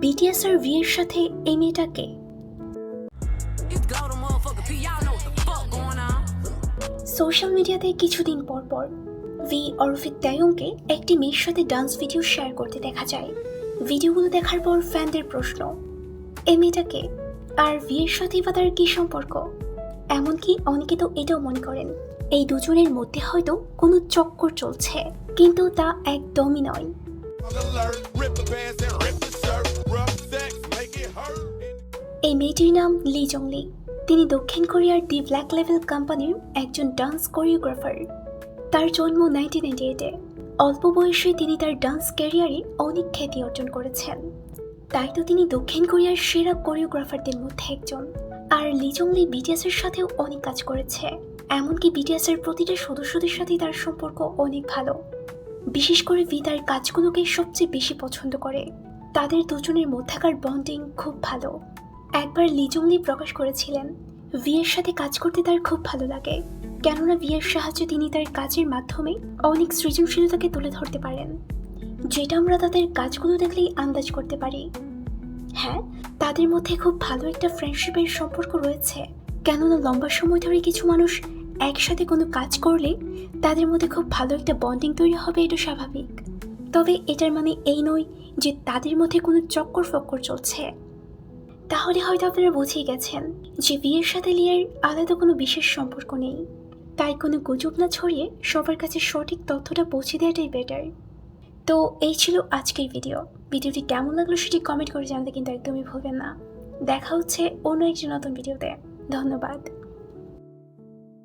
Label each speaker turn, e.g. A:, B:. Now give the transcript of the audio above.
A: BTS আর V এর সাথে এই মেয়েটাকে. সোশ্যাল মিডিয়াতে কিছুদিন পর পর ভি অরফিক তায়ংকে একটি মেয়ের সাথে ডান্স ভিডিও শেয়ার করতে দেখা যায়। ভিডিওগুলো দেখার পর ফ্যানদের প্রশ্ন এই মেয়েটাকে আর ভি এর সাথে বা তার কি সম্পর্ক? এমনকি অনেকে তো এটাও মনে করেন এই দুজনের মধ্যে হয়তো কোনো চক্কর চলছে। কিন্তু তা একদমই নয়। এই মেয়েটির নাম লি জংলি। তিনি দক্ষিণ কোরিয়ার দি ব্ল্যাক লেভেল কোম্পানির একজন ডান্স কোরিওগ্রাফার। তার জন্ম নাইনটিন নাইনটি এইটে। অল্প বয়সে তিনি তার ডান্স ক্যারিয়ারে অনেক খ্যাতি অর্জন করেছেন। তাই তো তিনি দক্ষিণ কোরিয়ার সেরা কোরিওগ্রাফারদের মধ্যে একজন। আর লি জংলি বিটিএস এর সাথেও অনেক কাজ করেছে। এমনকি বিটিএস এর প্রতিটা সদস্যদের সাথে তার সম্পর্ক অনেক ভালো। বিশেষ করে ভি তার কাজগুলোকে সবচেয়ে বেশি পছন্দ করে। তাদের দুজনের মধ্যকার বন্ডিং খুব ভালো। একবার লিজংলি প্রকাশ করেছিলেন, ভিয়ের সাথে কাজ করতে তার খুব ভালো লাগে। কেননা ভিয়ের সাহায্যে তিনি তার কাজের মাধ্যমে অনেক সৃজনশীলতাকে তুলে ধরতে পারেন, যেটা আমরা তাদের কাজগুলো দেখলেই আন্দাজ করতে পারি। হ্যাঁ তাদের মধ্যে খুব ভালো একটা ফ্রেন্ডশিপের সম্পর্ক রয়েছে। কেননা লম্বা সময় ধরে কিছু মানুষ একসাথে কোনো কাজ করলে তাদের মধ্যে খুব ভালো একটা বন্ডিং তৈরি হবে, এটা স্বাভাবিক। তবে এটার মানে এই নয় যে তাদের মধ্যে কোনো চক্কর ফক্কর চলছে। তাহলে হয়তো আপনারা বুঝেই গেছেন যে বিয়ের সাথে লিয়ার আলাদা কোনো বিশেষ সম্পর্ক নেই। তাই কোনো গুজব না ছড়িয়ে সবার কাছে সঠিক তথ্যটা পৌঁছে দেওয়াটাই বেটার তো এই ছিল আজকের ভিডিও ভিডিওটি কেমন লাগল সেটি কমেন্ট করে জানতে কিন্তু একদমই ভুলবেন না। দেখা হচ্ছে অন্য একটি নতুন ভিডিওতে ধন্যবাদ।